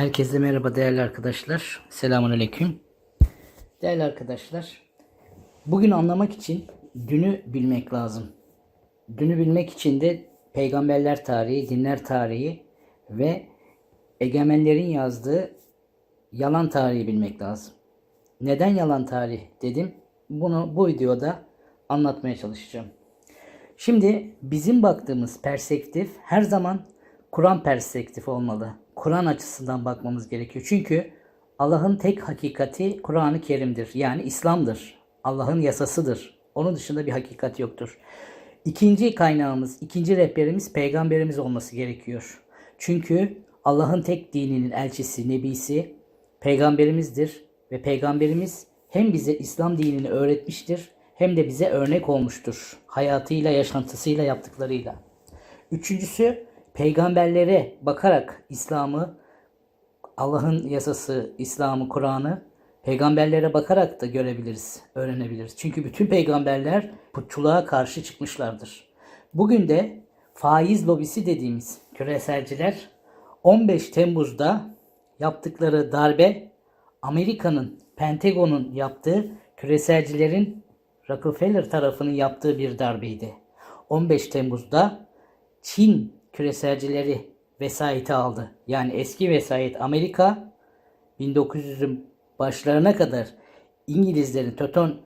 Herkese merhaba değerli arkadaşlar. Selamun aleyküm. Değerli arkadaşlar, bugün anlamak için dünü bilmek lazım. Dünü bilmek için de peygamberler tarihi, dinler tarihi ve egemenlerin yazdığı yalan tarihi bilmek lazım. Neden yalan tarih dedim? Bunu bu videoda anlatmaya çalışacağım. Şimdi bizim baktığımız perspektif her zaman Kur'an perspektifi olmalı. Kur'an açısından bakmamız gerekiyor. Çünkü Allah'ın tek hakikati Kur'an-ı Kerim'dir. Yani İslam'dır. Allah'ın yasasıdır. Onun dışında bir hakikat yoktur. İkinci kaynağımız, ikinci rehberimiz peygamberimiz olması gerekiyor. Çünkü Allah'ın tek dininin elçisi, nebisi peygamberimizdir ve peygamberimiz hem bize İslam dinini öğretmiştir hem de bize örnek olmuştur. Hayatıyla, yaşantısıyla, yaptıklarıyla. Üçüncüsü peygamberlere bakarak İslam'ı, Allah'ın yasası, İslam'ı, Kur'an'ı peygamberlere bakarak da görebiliriz, öğrenebiliriz. Çünkü bütün peygamberler putçuluğa karşı çıkmışlardır. Bugün de faiz lobisi dediğimiz küreselciler 15 Temmuz'da yaptıkları darbe Amerika'nın, Pentagon'un yaptığı küreselcilerin Rockefeller tarafının yaptığı bir darbeydi. 15 Temmuz'da Çin küreselcileri vesayeti aldı. Yani eski vesayet Amerika 1900'ün başlarına kadar İngilizlerin Töton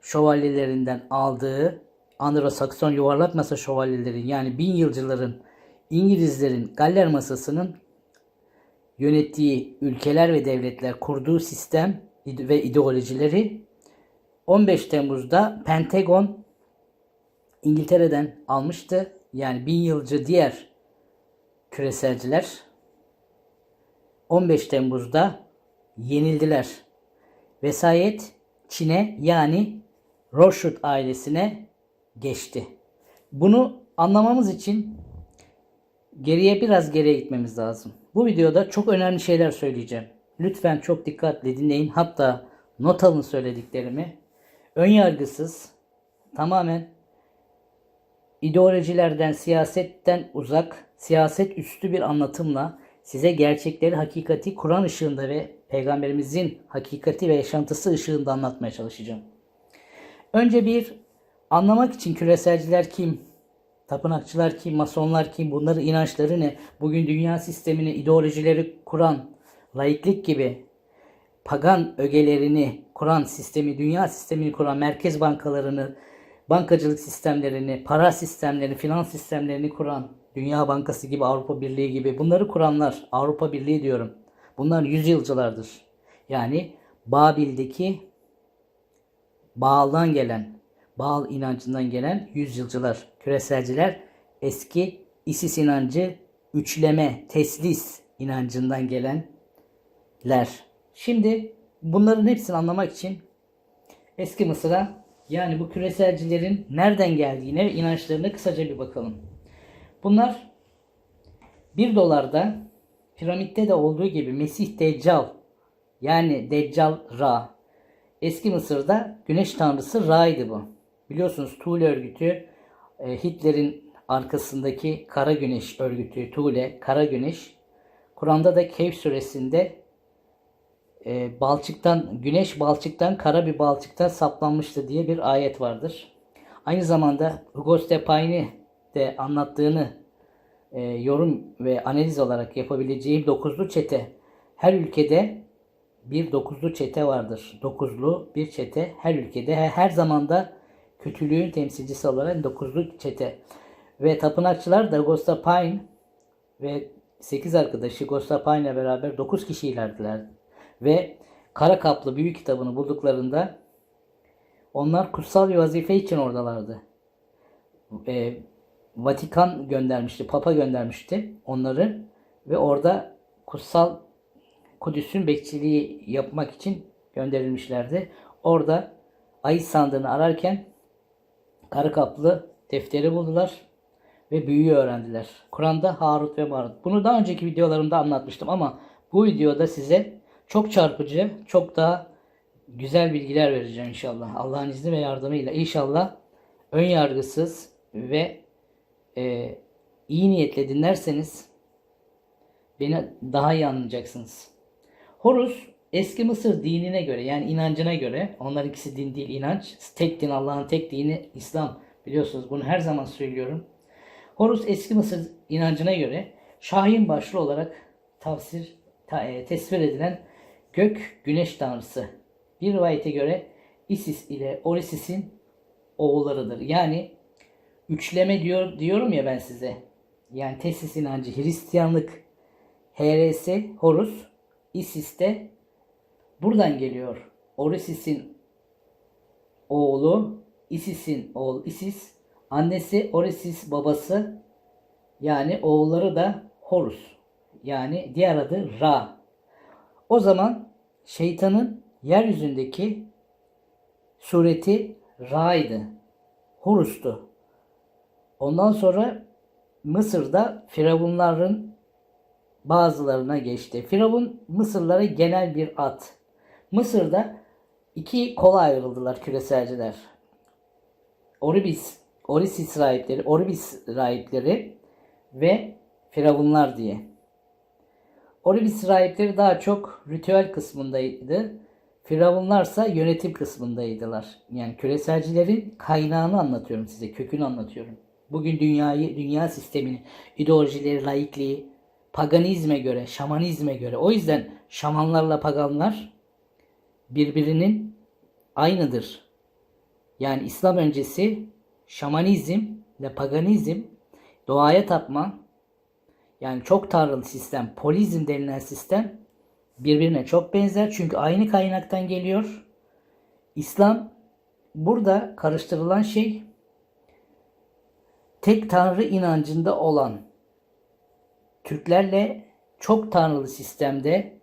şövalyelerinden aldığı Anglo-Sakson yuvarlak masa şövalyelerin yani bin yılcıların İngilizlerin Galler masasının yönettiği ülkeler ve devletler kurduğu sistem ve ideolojileri 15 Temmuz'da Pentagon İngiltere'den almıştı. Yani bin yılcı diğer küreselciler 15 Temmuz'da yenildiler. Vesayet Çin'e yani Rothschild ailesine geçti. Bunu anlamamız için geriye biraz geriye gitmemiz lazım. Bu videoda çok önemli şeyler söyleyeceğim. Lütfen çok dikkatli dinleyin. Hatta not alın söylediklerimi. Önyargısız, tamamen ideolojilerden, siyasetten uzak, siyaset üstü bir anlatımla size gerçekleri, hakikati Kur'an ışığında ve Peygamberimizin hakikati ve yaşantısı ışığında anlatmaya çalışacağım. Önce bir anlamak için küreselciler kim, tapınakçılar kim, masonlar kim, bunların inançları ne, bugün dünya sistemini, ideolojileri kuran, laiklik gibi pagan ögelerini kuran sistemi, dünya sistemini kuran merkez bankalarını, bankacılık sistemlerini, para sistemlerini, finans sistemlerini kuran, Dünya Bankası gibi, Avrupa Birliği gibi bunları kuranlar, Avrupa Birliği diyorum. Bunlar yüzyılcılardır. Yani Babil'deki Baal'dan gelen, Baal inancından gelen yüzyılcılar, küreselciler eski Isis inancı, üçleme, teslis inancından gelenler. Şimdi bunların hepsini anlamak için eski Mısır'a yani bu küreselcilerin nereden geldiğine ve inançlarına kısaca bir bakalım. Bunlar 1 dolarda piramitte de olduğu gibi Mesih Deccal yani Deccal Ra. Eski Mısır'da güneş tanrısı Ra'ydı bu. Biliyorsunuz Tuğle örgütü e, Hitler'in arkasındaki kara güneş örgütü Tuğle, kara güneş. Kur'an'da da Kehf suresinde e, balçıktan, güneş balçıktan, kara bir balçıktan saplanmıştı diye bir ayet vardır. Aynı zamanda Hugo Stepani de anlattığını e, yorum ve analiz olarak yapabileceğim dokuzlu çete. Her ülkede bir dokuzlu çete vardır. Dokuzlu bir çete her ülkede her, zamanda kötülüğün temsilcisi olarak dokuzlu çete. Ve tapınakçılar da Gosta Pine ve 8 arkadaşı Gosta Pine ile beraber 9 kişilerdiler. Ve kara kaplı büyük kitabını bulduklarında onlar kutsal bir vazife için oradalardı. E, Vatikan göndermişti, Papa göndermişti onları ve orada kutsal Kudüs'ün bekçiliği yapmak için gönderilmişlerdi. Orada ayı sandığını ararken karı kaplı defteri buldular ve büyüyü öğrendiler. Kur'an'da Harut ve Marut. Bunu daha önceki videolarımda anlatmıştım ama bu videoda size çok çarpıcı, çok daha güzel bilgiler vereceğim inşallah. Allah'ın izni ve yardımıyla inşallah ön yargısız ve e, iyi niyetle dinlerseniz Beni daha iyi anlayacaksınız. Horus eski Mısır dinine göre yani inancına göre onlar ikisi din değil inanç. Tek din Allah'ın tek dini İslam. Biliyorsunuz bunu her zaman söylüyorum. Horus eski Mısır inancına göre Şahin başlı olarak tafsir ta, e, tesvir edilen gök güneş tanrısı. Bir rivayete göre Isis ile Orisis'in oğullarıdır. Yani üçleme diyor diyorum ya ben size. Yani tesis inancı Hristiyanlık HRS Horus Isis de buradan geliyor. Orisis'in oğlu Isis'in oğlu Isis annesi Orisis babası yani oğulları da Horus. Yani diğer adı Ra. O zaman şeytanın yeryüzündeki sureti Ra'ydı. Horus'tu. Ondan sonra Mısır'da Firavunların bazılarına geçti. Firavun Mısırlara genel bir at. Mısır'da iki kola ayrıldılar küreselciler. Oribis, Orisis rahipleri, Oribis rahipleri ve Firavunlar diye. Oribis rahipleri daha çok ritüel kısmındaydı. Firavunlarsa yönetim kısmındaydılar. Yani küreselcilerin kaynağını anlatıyorum size, kökünü anlatıyorum. Bugün dünyayı, dünya sistemini, ideolojileri, laikliği, paganizme göre, şamanizme göre. O yüzden şamanlarla paganlar birbirinin aynıdır. Yani İslam öncesi şamanizm ve paganizm doğaya tapma yani çok tanrılı sistem, polizm denilen sistem birbirine çok benzer. Çünkü aynı kaynaktan geliyor. İslam burada karıştırılan şey tek tanrı inancında olan Türklerle çok tanrılı sistemde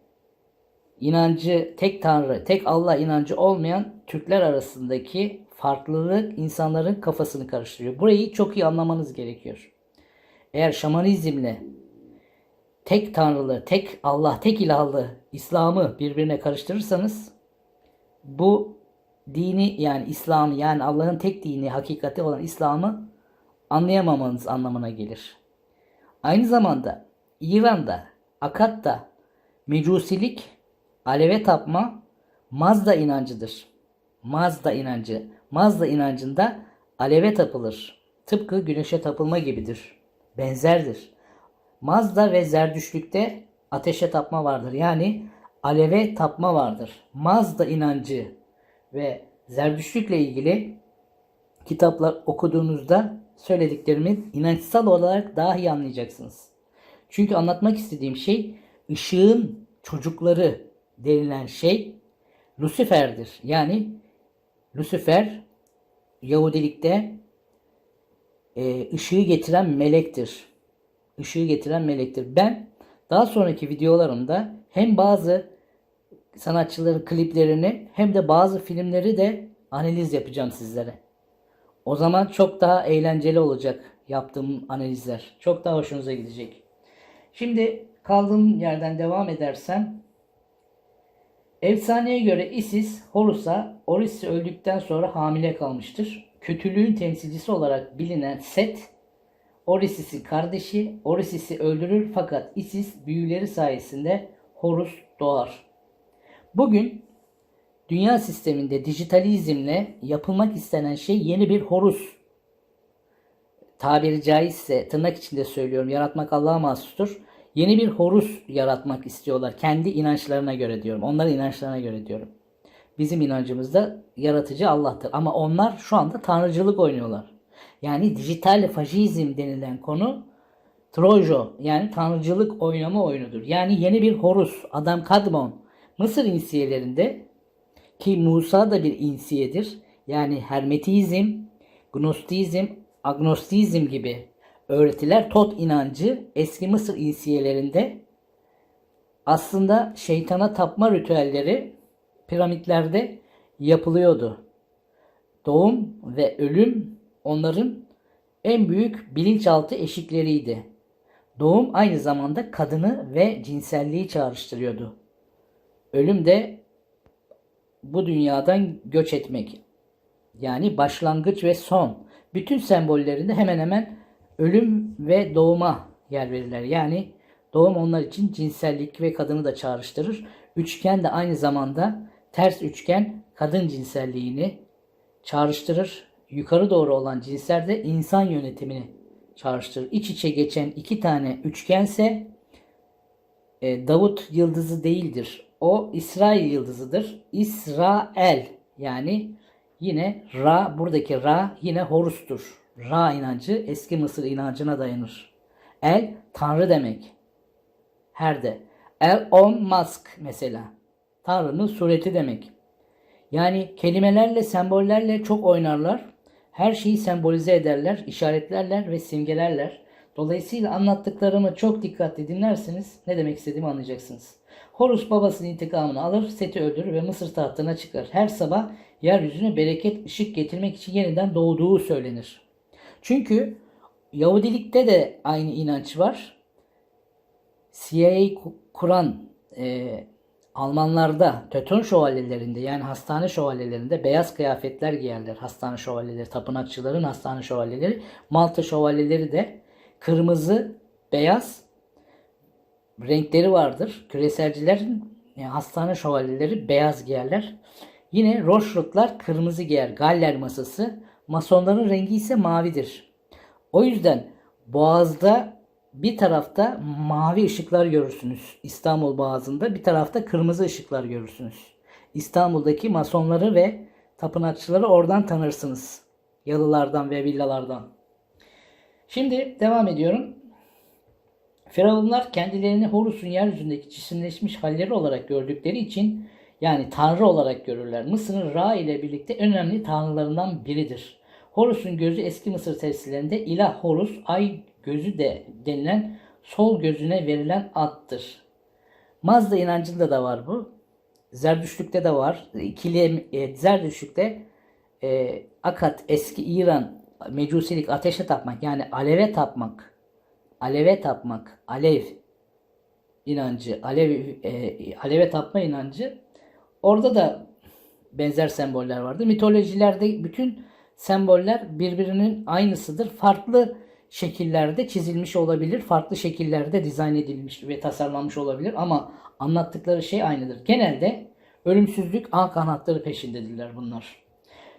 inancı tek tanrı, tek Allah inancı olmayan Türkler arasındaki farklılık insanların kafasını karıştırıyor. Burayı çok iyi anlamanız gerekiyor. Eğer şamanizmle tek tanrılı, tek Allah, tek ilahlı İslam'ı birbirine karıştırırsanız bu dini yani İslam'ı yani Allah'ın tek dini, hakikati olan İslam'ı anlayamamanız anlamına gelir. Aynı zamanda İran'da, Akat'ta mecusilik, aleve tapma Mazda inancıdır. Mazda inancı. Mazda inancında aleve tapılır. Tıpkı güneşe tapılma gibidir. Benzerdir. Mazda ve Zerdüşlük'te ateşe tapma vardır. Yani aleve tapma vardır. Mazda inancı ve Zerdüşlük'le ilgili kitaplar okuduğunuzda söylediklerimin inançsal olarak daha iyi anlayacaksınız. Çünkü anlatmak istediğim şey ışığın çocukları denilen şey Lucifer'dir. Yani Lucifer Yahudilikte e, ışığı getiren melektir. Işığı getiren melektir. Ben daha sonraki videolarımda hem bazı sanatçıların kliplerini hem de bazı filmleri de analiz yapacağım sizlere. O zaman çok daha eğlenceli olacak yaptığım analizler. Çok daha hoşunuza gidecek. Şimdi kaldığım yerden devam edersem Efsaneye göre Isis Horus'a Oris öldükten sonra hamile kalmıştır. Kötülüğün temsilcisi olarak bilinen Set Orisis'in kardeşi Orisis'i öldürür fakat Isis büyüleri sayesinde Horus doğar. Bugün dünya sisteminde dijitalizmle yapılmak istenen şey yeni bir Horus. Tabiri caizse tırnak içinde söylüyorum yaratmak Allah'a mahsustur. Yeni bir Horus yaratmak istiyorlar. Kendi inançlarına göre diyorum. Onların inançlarına göre diyorum. Bizim inancımızda yaratıcı Allah'tır. Ama onlar şu anda tanrıcılık oynuyorlar. Yani dijital faşizm denilen konu Trojo yani tanrıcılık oynama oyunudur. Yani yeni bir Horus, Adam Kadmon. Mısır insiyelerinde ki Musa da bir insiyedir. Yani Hermetizm, Gnostizm, Agnostizm gibi öğretiler, Tot inancı eski Mısır insiyelerinde aslında şeytana tapma ritüelleri piramitlerde yapılıyordu. Doğum ve ölüm onların en büyük bilinçaltı eşikleriydi. Doğum aynı zamanda kadını ve cinselliği çağrıştırıyordu. Ölüm de bu dünyadan göç etmek. Yani başlangıç ve son. Bütün sembollerinde hemen hemen ölüm ve doğuma yer verirler. Yani Doğum onlar için cinsellik ve kadını da çağrıştırır. Üçgen de aynı zamanda ters üçgen kadın cinselliğini çağrıştırır. Yukarı doğru olan cinsler de insan yönetimini çağrıştırır. İç içe geçen iki tane üçgense e, Davut yıldızı değildir. O İsrail yıldızıdır. İsrail yani yine Ra buradaki Ra yine Horus'tur. Ra inancı eski Mısır inancına dayanır. El Tanrı demek. Herde. El on mask mesela. Tanrı'nın sureti demek. Yani kelimelerle, sembollerle çok oynarlar. Her şeyi sembolize ederler, işaretlerler ve simgelerler. Dolayısıyla anlattıklarımı çok dikkatli dinlerseniz ne demek istediğimi anlayacaksınız. Horus babasının intikamını alır, Set'i öldürür ve Mısır tahtına çıkar. Her sabah yeryüzüne bereket, ışık getirmek için yeniden doğduğu söylenir. Çünkü Yahudilikte de aynı inanç var. CIA kuran e, Almanlarda tötön şövalyelerinde yani hastane şövalyelerinde beyaz kıyafetler giyerler. Hastane şövalyeleri, tapınakçıların hastane şövalyeleri. Malta şövalyeleri de kırmızı, beyaz renkleri vardır. Küreselcilerin yani hastane şövalyeleri beyaz giyerler. Yine Roşrutlar kırmızı giyer. Galler masası. Masonların rengi ise mavidir. O yüzden Boğaz'da bir tarafta mavi ışıklar görürsünüz. İstanbul Boğazı'nda bir tarafta kırmızı ışıklar görürsünüz. İstanbul'daki masonları ve tapınakçıları oradan tanırsınız. Yalılardan ve villalardan. Şimdi devam ediyorum. Firavunlar kendilerini Horus'un yeryüzündeki cisimleşmiş halleri olarak gördükleri için yani tanrı olarak görürler. Mısır'ın Ra ile birlikte önemli tanrılarından biridir. Horus'un gözü eski Mısır tesislerinde ilah Horus, ay gözü de denilen sol gözüne verilen addır. Mazda inancında da var bu. Zerdüştlükte de var. İkili e, Zerdüştlükte e, Akat eski İran mecusilik ateşe tapmak yani aleve tapmak. Aleve tapmak. Alev inancı, alev e, aleve tapma inancı. Orada da benzer semboller vardı. Mitolojilerde bütün semboller birbirinin aynısıdır. Farklı şekillerde çizilmiş olabilir. Farklı şekillerde dizayn edilmiş ve tasarlanmış olabilir ama anlattıkları şey aynıdır. Genelde ölümsüzlük ağ kanatları peşindedirler bunlar.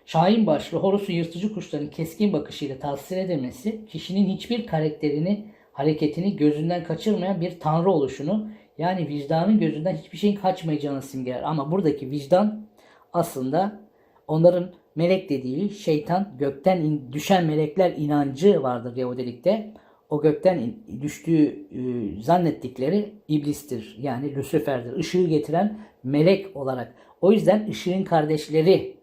Şahin başlı Horus'un yırtıcı kuşların keskin bakışıyla tasvir edilmesi kişinin hiçbir karakterini, hareketini gözünden kaçırmayan bir tanrı oluşunu yani vicdanın gözünden hiçbir şeyin kaçmayacağını simgeler. Ama buradaki vicdan aslında onların melek dediği şeytan gökten in, düşen melekler inancı vardır Yahudilikte. O gökten in, düştüğü e, zannettikleri iblistir. Yani Lucifer'dir. Işığı getiren melek olarak. O yüzden ışığın kardeşleri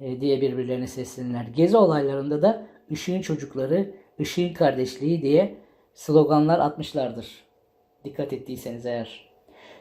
diye birbirlerine seslenirler. Gezi olaylarında da ışığın çocukları, ışığın kardeşliği diye sloganlar atmışlardır. Dikkat ettiyseniz eğer.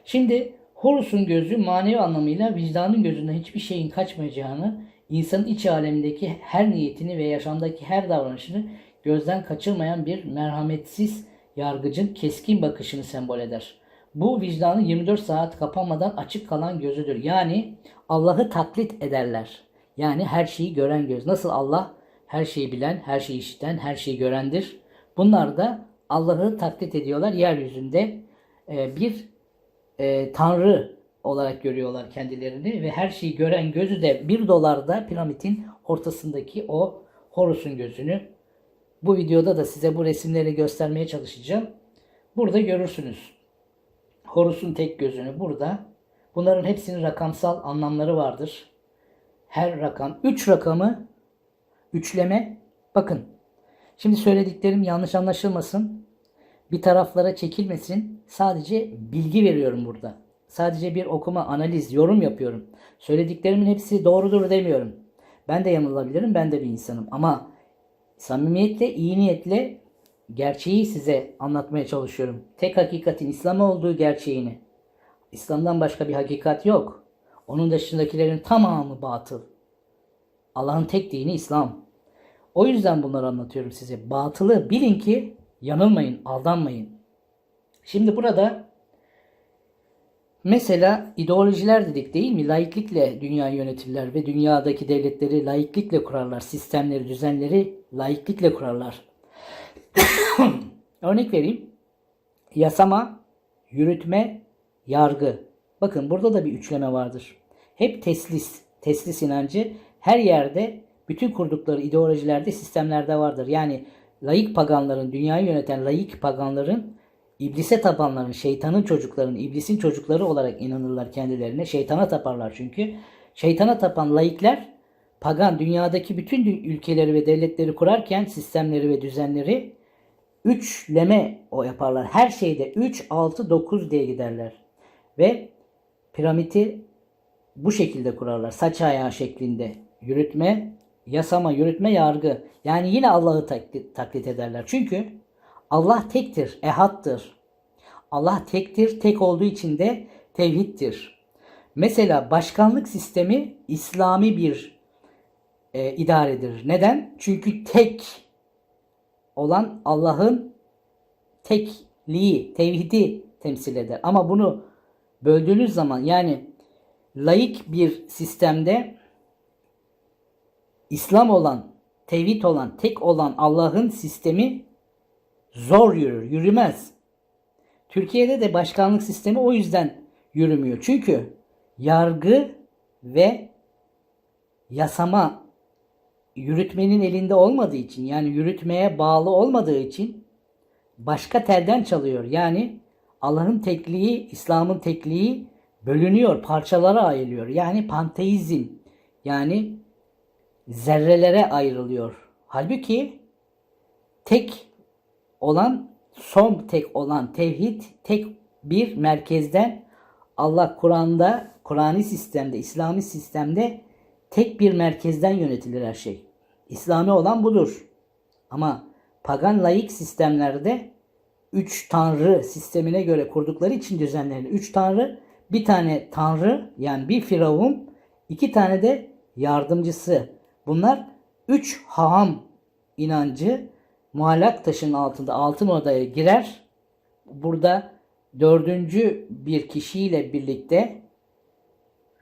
Şimdi Horus'un gözü manevi anlamıyla vicdanın gözünden hiçbir şeyin kaçmayacağını, insanın iç alemindeki her niyetini ve yaşamdaki her davranışını gözden kaçırmayan bir merhametsiz yargıcın keskin bakışını sembol eder. Bu vicdanın 24 saat kapanmadan açık kalan gözüdür. Yani Allah'ı taklit ederler. Yani her şeyi gören göz. Nasıl Allah her şeyi bilen, her şeyi işiten, her şeyi görendir. Bunlar da Allah'ı taklit ediyorlar. Yeryüzünde e, bir e, tanrı olarak görüyorlar kendilerini ve her şeyi gören gözü de bir dolarda piramidin ortasındaki o Horus'un gözünü. Bu videoda da size bu resimleri göstermeye çalışacağım. Burada görürsünüz. Horus'un tek gözünü burada. Bunların hepsinin rakamsal anlamları vardır. Her rakam, 3 rakamı üçleme. Bakın. Şimdi söylediklerim yanlış anlaşılmasın. Bir taraflara çekilmesin. Sadece bilgi veriyorum burada. Sadece bir okuma, analiz, yorum yapıyorum. Söylediklerimin hepsi doğrudur demiyorum. Ben de yanılabilirim, ben de bir insanım. Ama samimiyetle, iyi niyetle gerçeği size anlatmaya çalışıyorum. Tek hakikatin İslam olduğu gerçeğini. İslam'dan başka bir hakikat yok. Onun dışındakilerin tamamı batıl. Allah'ın tek dini İslam. O yüzden bunları anlatıyorum size. Batılı bilin ki yanılmayın, aldanmayın. Şimdi burada Mesela ideolojiler dedik değil mi? Laiklikle dünya yönetirler ve dünyadaki devletleri laiklikle kurarlar. Sistemleri, düzenleri laiklikle kurarlar. Örnek vereyim. Yasama yürütme, yargı. Bakın burada da bir üçleme vardır. Hep teslis, teslis inancı her yerde bütün kurdukları ideolojilerde, sistemlerde vardır. Yani laik paganların, dünyayı yöneten laik paganların iblise tapanların, şeytanın çocuklarının, iblisin çocukları olarak inanırlar kendilerine. Şeytana taparlar çünkü. Şeytana tapan laikler pagan dünyadaki bütün ülkeleri ve devletleri kurarken sistemleri ve düzenleri üçleme o yaparlar. Her şeyde 3, 6, 9 diye giderler. Ve piramidi bu şekilde kurarlar. Saç ayağı şeklinde. Yürütme, yasama, yürütme, yargı. Yani yine Allah'ı taklit, taklit ederler. Çünkü Allah tektir, ehattır. Allah tektir, tek olduğu için de tevhiddir. Mesela başkanlık sistemi İslami bir e, idaredir. Neden? Çünkü tek olan Allah'ın tekliği, tevhidi temsil eder. Ama bunu böldüğünüz zaman yani laik bir sistemde İslam olan, tevhid olan, tek olan Allah'ın sistemi zor yürür, yürümez. Türkiye'de de başkanlık sistemi o yüzden yürümüyor. Çünkü yargı ve yasama yürütmenin elinde olmadığı için yani yürütmeye bağlı olmadığı için başka telden çalıyor. Yani Allah'ın tekliği, İslam'ın tekliği bölünüyor, parçalara ayrılıyor. Yani panteizm yani zerrelere ayrılıyor. Halbuki tek olan, son tek olan tevhid tek bir merkezden Allah Kur'an'da, Kur'ani sistemde, İslami sistemde tek bir merkezden yönetilir her şey. İslami olan budur. Ama pagan laik sistemlerde üç tanrı sistemine göre kurdukları için düzenlerini üç tanrı, bir tane tanrı yani bir firavun, iki tane de yardımcısı. Bunlar üç haham inancı muallak taşın altında altın odaya girer. Burada dördüncü bir kişiyle birlikte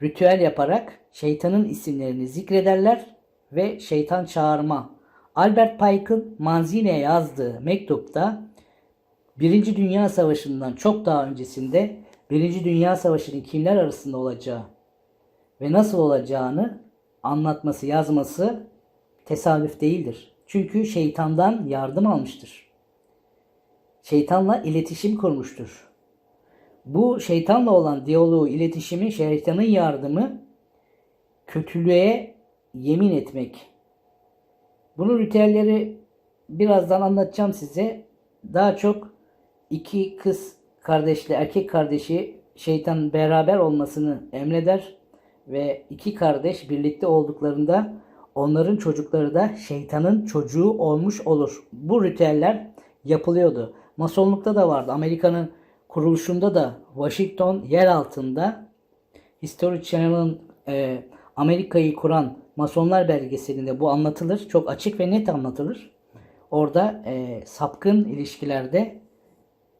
ritüel yaparak şeytanın isimlerini zikrederler ve şeytan çağırma. Albert Pike'ın Manzine'ye yazdığı mektupta Birinci Dünya Savaşı'ndan çok daha öncesinde Birinci Dünya Savaşı'nın kimler arasında olacağı ve nasıl olacağını anlatması, yazması tesadüf değildir. Çünkü şeytandan yardım almıştır. Şeytanla iletişim kurmuştur. Bu şeytanla olan diyaloğu, iletişimi, şeytanın yardımı kötülüğe yemin etmek. Bunun ritüelleri birazdan anlatacağım size. Daha çok iki kız kardeşli erkek kardeşi şeytan beraber olmasını emreder ve iki kardeş birlikte olduklarında onların çocukları da şeytanın çocuğu olmuş olur. Bu ritüeller yapılıyordu. Masonlukta da vardı. Amerika'nın kuruluşunda da Washington yer altında History Channel'ın e, Amerika'yı kuran Masonlar belgeselinde bu anlatılır. Çok açık ve net anlatılır. Orada e, sapkın ilişkilerde,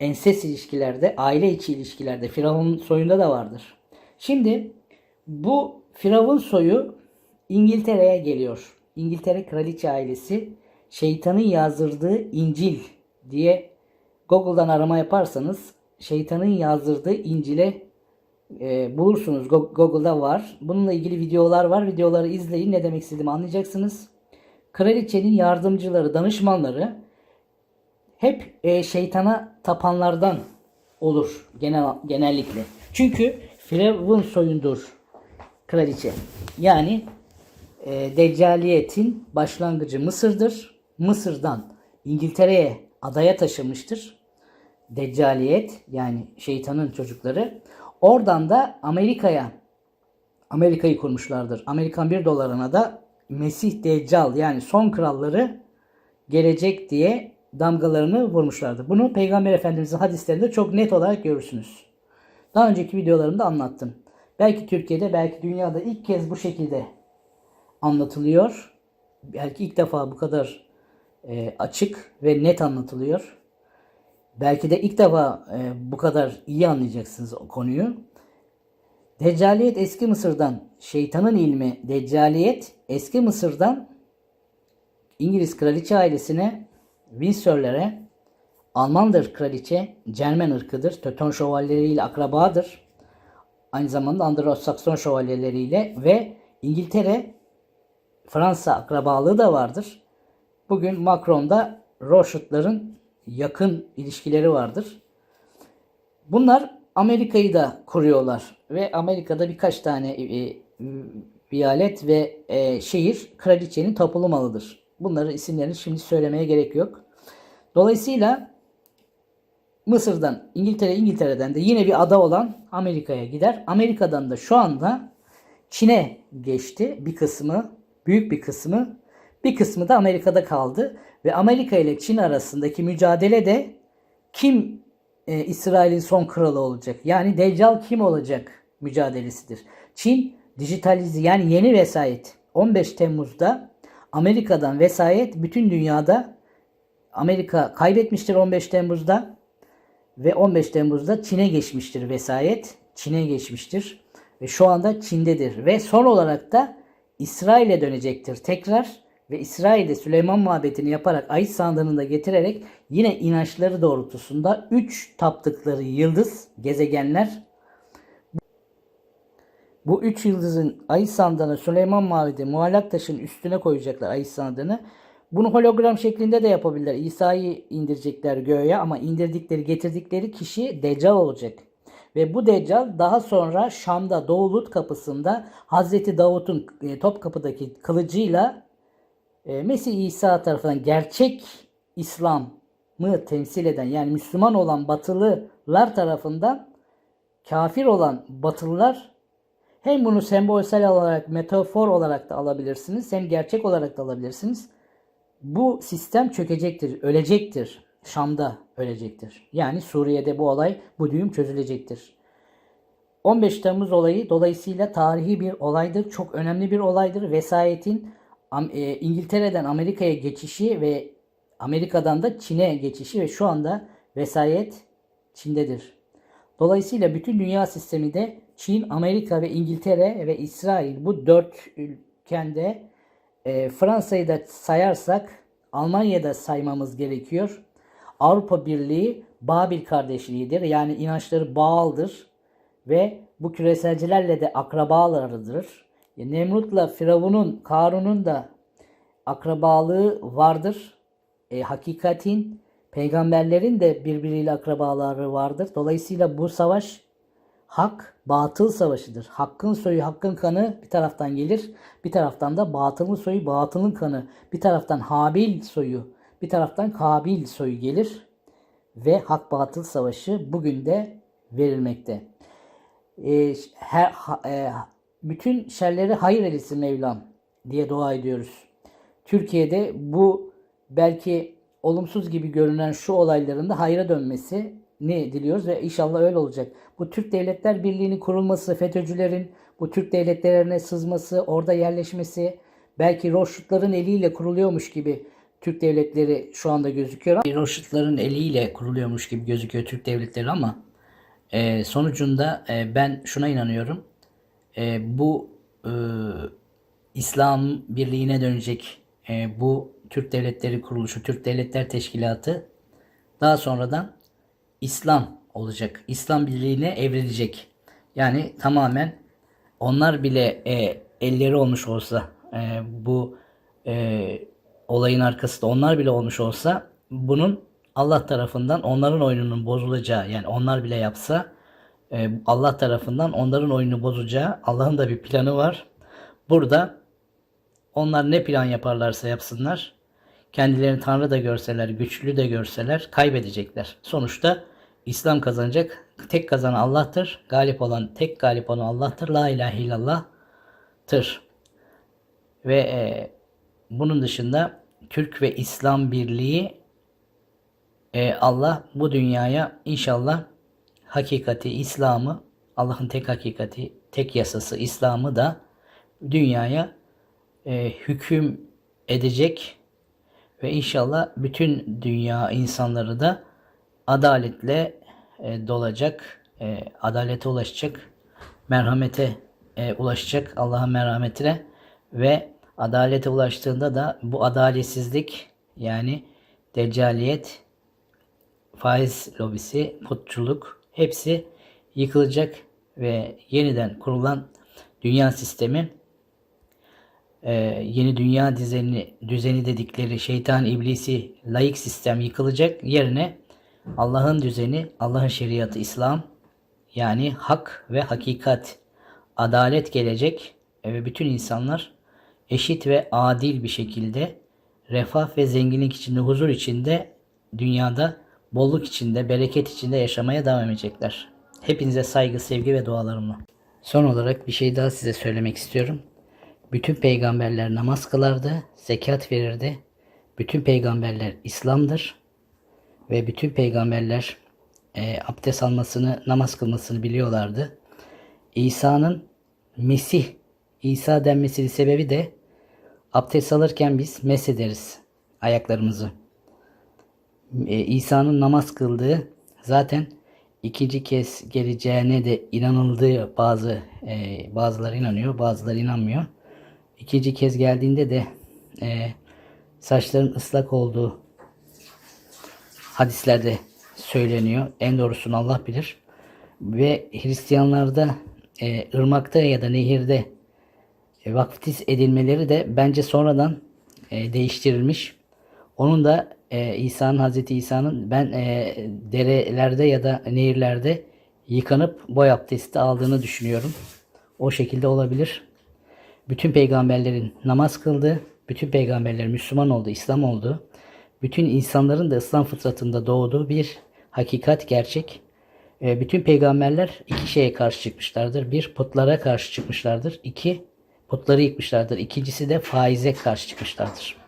enses ilişkilerde, aile içi ilişkilerde, Firavun soyunda da vardır. Şimdi bu Firavun soyu İngiltere'ye geliyor. İngiltere kraliçe ailesi şeytanın yazdırdığı İncil diye Google'dan arama yaparsanız şeytanın yazdırdığı İncil'e e, bulursunuz. Go- Google'da var. Bununla ilgili videolar var. Videoları izleyin. Ne demek istediğimi anlayacaksınız. Kraliçenin yardımcıları, danışmanları hep e, şeytana tapanlardan olur genel genellikle. Çünkü Firavun soyundur kraliçe. Yani e, Deccaliyetin başlangıcı Mısır'dır. Mısır'dan İngiltere'ye adaya taşımıştır. Deccaliyet yani şeytanın çocukları. Oradan da Amerika'ya Amerika'yı kurmuşlardır. Amerikan bir dolarına da Mesih Deccal yani son kralları gelecek diye damgalarını vurmuşlardır. Bunu Peygamber Efendimizin hadislerinde çok net olarak görürsünüz. Daha önceki videolarımda anlattım. Belki Türkiye'de belki dünyada ilk kez bu şekilde anlatılıyor. Belki ilk defa bu kadar e, açık ve net anlatılıyor. Belki de ilk defa e, bu kadar iyi anlayacaksınız o konuyu. Deccaliyet eski Mısır'dan, şeytanın ilmi Deccaliyet eski Mısır'dan İngiliz kraliçe ailesine, Windsor'lere Almandır kraliçe. Cermen ırkıdır. Teuton şövalyeleriyle akrabadır. Aynı zamanda Anglo-Sakson şövalyeleriyle ve İngiltere Fransa akrabalığı da vardır. Bugün Macron'da Rothschild'ların yakın ilişkileri vardır. Bunlar Amerika'yı da kuruyorlar ve Amerika'da birkaç tane e, e, viyalet ve e, şehir kraliçenin tapulu malıdır. Bunların isimlerini şimdi söylemeye gerek yok. Dolayısıyla Mısır'dan, İngiltere, İngiltere'den de yine bir ada olan Amerika'ya gider. Amerika'dan da şu anda Çin'e geçti bir kısmı, büyük bir kısmı. Bir kısmı da Amerika'da kaldı. Ve Amerika ile Çin arasındaki mücadele de kim e, İsrail'in son kralı olacak? Yani Deccal kim olacak mücadelesidir. Çin dijitalize yani yeni vesayet 15 Temmuz'da Amerika'dan vesayet bütün dünyada Amerika kaybetmiştir 15 Temmuz'da ve 15 Temmuz'da Çin'e geçmiştir vesayet. Çin'e geçmiştir ve şu anda Çin'dedir ve son olarak da İsrail'e dönecektir tekrar ve İsrail'de Süleyman Mabeti'ni yaparak Ay sandığını da getirerek yine inançları doğrultusunda 3 taptıkları yıldız, gezegenler bu üç yıldızın Ay sandığını Süleyman Mabedi muallak taşın üstüne koyacaklar Ay sandığını. Bunu hologram şeklinde de yapabilirler. İsa'yı indirecekler göğe ama indirdikleri getirdikleri kişi Deccal olacak. Ve bu Deccal daha sonra Şam'da Doğulut kapısında Hazreti Davut'un e, Topkapı'daki kılıcıyla e, Mesih İsa tarafından gerçek İslam'ı temsil eden yani Müslüman olan batılılar tarafından kafir olan batılılar hem bunu sembolsel olarak, metafor olarak da alabilirsiniz hem gerçek olarak da alabilirsiniz. Bu sistem çökecektir, ölecektir. Şam'da ölecektir. Yani Suriye'de bu olay, bu düğüm çözülecektir. 15 Temmuz olayı dolayısıyla tarihi bir olaydır. Çok önemli bir olaydır. Vesayetin e, İngiltere'den Amerika'ya geçişi ve Amerika'dan da Çin'e geçişi ve şu anda vesayet Çin'dedir. Dolayısıyla bütün dünya sistemi de Çin, Amerika ve İngiltere ve İsrail bu dört ülkende e, Fransa'yı da sayarsak Almanya'da saymamız gerekiyor. Avrupa Birliği Babil kardeşliğidir. Yani inançları Baal'dır ve bu küreselcilerle de akrabalarıdır. E, Nemrut'la Firavun'un, Karun'un da akrabalığı vardır. E, hakikatin, peygamberlerin de birbiriyle akrabaları vardır. Dolayısıyla bu savaş hak, batıl savaşıdır. Hakkın soyu, hakkın kanı bir taraftan gelir. Bir taraftan da batılın soyu, batılın kanı. Bir taraftan Habil soyu, bir taraftan Kabil soyu gelir. Ve hak batıl savaşı bugün de verilmekte. E, her, e, bütün şerleri hayır eylesin Mevlam diye dua ediyoruz. Türkiye'de bu belki olumsuz gibi görünen şu olayların da hayra dönmesi ne diliyoruz ve inşallah öyle olacak. Bu Türk Devletler Birliği'nin kurulması, FETÖ'cülerin bu Türk devletlerine sızması, orada yerleşmesi, belki Rothschild'ların eliyle kuruluyormuş gibi Türk devletleri şu anda gözüküyor. Rothschild'ların eliyle kuruluyormuş gibi gözüküyor Türk devletleri ama e, sonucunda e, ben şuna inanıyorum. E, bu e, İslam birliğine dönecek e, bu Türk Devletleri Kuruluşu, Türk Devletler Teşkilatı daha sonradan İslam olacak. İslam birliğine evrilecek. Yani tamamen onlar bile e, elleri olmuş olsa e, bu e, olayın arkasında onlar bile olmuş olsa bunun Allah tarafından onların oyununun bozulacağı yani onlar bile yapsa e, Allah tarafından onların oyunu bozacağı Allah'ın da bir planı var. Burada onlar ne plan yaparlarsa yapsınlar kendilerini Tanrı da görseler, güçlü de görseler kaybedecekler. Sonuçta İslam kazanacak. Tek kazanan Allah'tır. Galip olan, tek galip olan Allah'tır. La ilahe illallah'tır. Ve e, bunun dışında Türk ve İslam birliği e, Allah bu dünyaya inşallah hakikati, İslam'ı, Allah'ın tek hakikati, tek yasası İslam'ı da dünyaya e, hüküm edecek ve inşallah bütün dünya insanları da adaletle e, dolacak, e, adalete ulaşacak, merhamete e, ulaşacak Allah'ın merhametine ve adalete ulaştığında da bu adaletsizlik yani deccaliyet faiz lobisi, putçuluk hepsi yıkılacak ve yeniden kurulan dünya sistemi e, yeni dünya düzeni, düzeni dedikleri şeytan iblisi laik sistem yıkılacak yerine Allah'ın düzeni, Allah'ın şeriatı İslam yani hak ve hakikat, adalet gelecek ve bütün insanlar eşit ve adil bir şekilde refah ve zenginlik içinde, huzur içinde dünyada bolluk içinde, bereket içinde yaşamaya devam edecekler. Hepinize saygı, sevgi ve dualarımla. Son olarak bir şey daha size söylemek istiyorum. Bütün peygamberler namaz kılardı, zekat verirdi. Bütün peygamberler İslam'dır. Ve bütün peygamberler e, abdest almasını, namaz kılmasını biliyorlardı. İsa'nın Mesih, İsa denmesinin sebebi de abdest alırken biz mesederiz ayaklarımızı. E, İsa'nın namaz kıldığı zaten ikinci kez geleceğine de inanıldığı bazı e, bazıları inanıyor, bazıları inanmıyor. İkinci kez geldiğinde de e, saçların ıslak olduğu hadislerde söyleniyor. En doğrusunu Allah bilir. Ve Hristiyanlarda e, ırmakta ya da nehirde e, vaftiz edilmeleri de bence sonradan e, değiştirilmiş. Onun da e, İsa'nın Hazreti İsa'nın ben e, derelerde ya da nehirlerde yıkanıp boy abdesti aldığını düşünüyorum. O şekilde olabilir. Bütün peygamberlerin namaz kıldığı, bütün peygamberler Müslüman oldu, İslam oldu. Bütün insanların da İslam fıtratında doğduğu bir hakikat, gerçek. E, bütün peygamberler iki şeye karşı çıkmışlardır. Bir, putlara karşı çıkmışlardır. İki, putları yıkmışlardır. İkincisi de faize karşı çıkmışlardır.